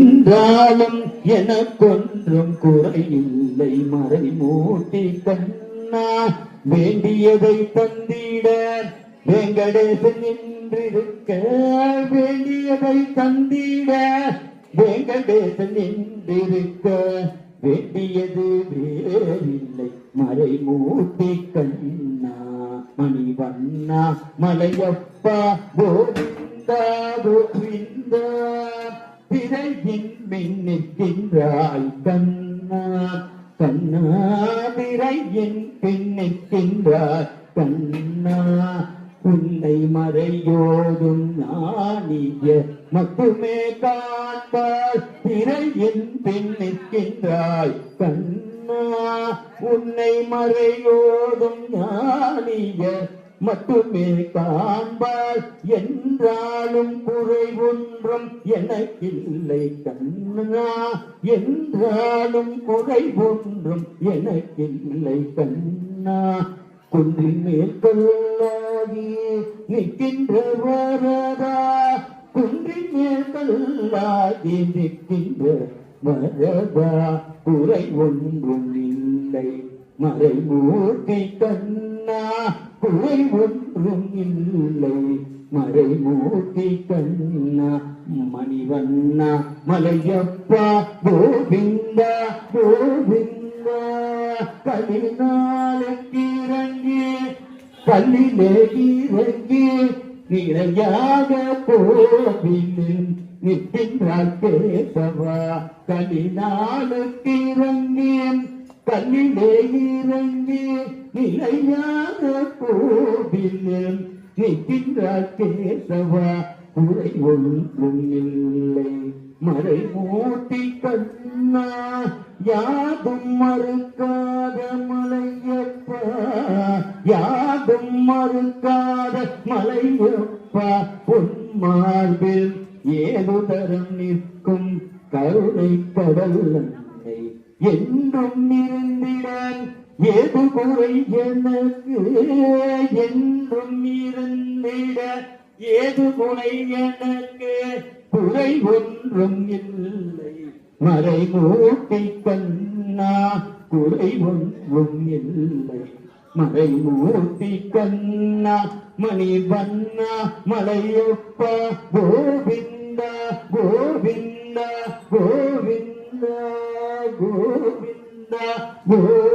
என்றாலும் எனக்கொன்றும் குறையில்லை. மறை மூட்டி கண்ணா வேண்டியதை தந்திட. வெங்கடேசன் நின்றிருக்க வேண்டியதை தந்திட. வெங்கடேசன் நின்றிருக்க வேண்டியது வேறில்லை. மறை மூட்டி கண்ணா மணிவண்ணா மலையப்பா கோவிந்தா கோவிந்தா. மின்னிற்கின்றாய் கண்ணா கண்ணா திரையின் பின்னிற்கின்றாய் கண்ணா உன்னை மறையோடும் நாணிய மட்டுமே காண்பாய் திரையின் பெண்ணிற்கின்றாய் கண்ணா உன்னை மறையோடும் ஞானிய மட்டுமே காண்பாள். என்றாலும் குறை ஒன்றும் எனக்கில்லை கண்ணா. என்றாலும் குறை ஒன்றும் எனக்கில்லை கண்ணா. குன்றின் மேற்கொள்ளாகி நிற்கின்ற வரதா குன்றின் மேற்கொள்ளாகி நிற்கின்ற வரதா குறை ஒன்றும் இல்லை மறைமூர்த்தி கண்ணா குறை ஒன்றும் இல்லை. மறைமூர்த்தி கண்ணா மணிவண்ணா மலையப்பா கோவிந்தா கோவிந்தா. கலினாலுக்கு இறங்கி கல்லிலே இறங்கி நிறையாக கோவிலில் நிற்கின்றார் கேசவா. கலினாலுக்கு கல்லிலே இறங்கி நிலையாக கோவிலில் நிற்கின்றார் கேசவா. குறை ஒன்றும் இல்லை. மறை மூட்டி கண்ணா யாதும் மறுக்காத மலையப்பா. யாதும் மறுக்காத மலையப்பா. பொன்மார்பில் ஏதுதரம் நிற்கும் கருணை கடல் அன்னை என்றும் இருந்திடன் ஏது குறை எனக்கு? என்றும் இருந்திட ஏது குறை எனக்கு? குறை ஒன்றும் இல்லை. மறை மூட்டை கண்ணா குறை ஒன்றும் இல்லை. மறை மூட்டி கண்ணா மணி வண்ணா மலையப்பா கோவிந்தா கோவிந்தா கோவிந்தா கோவிந்தா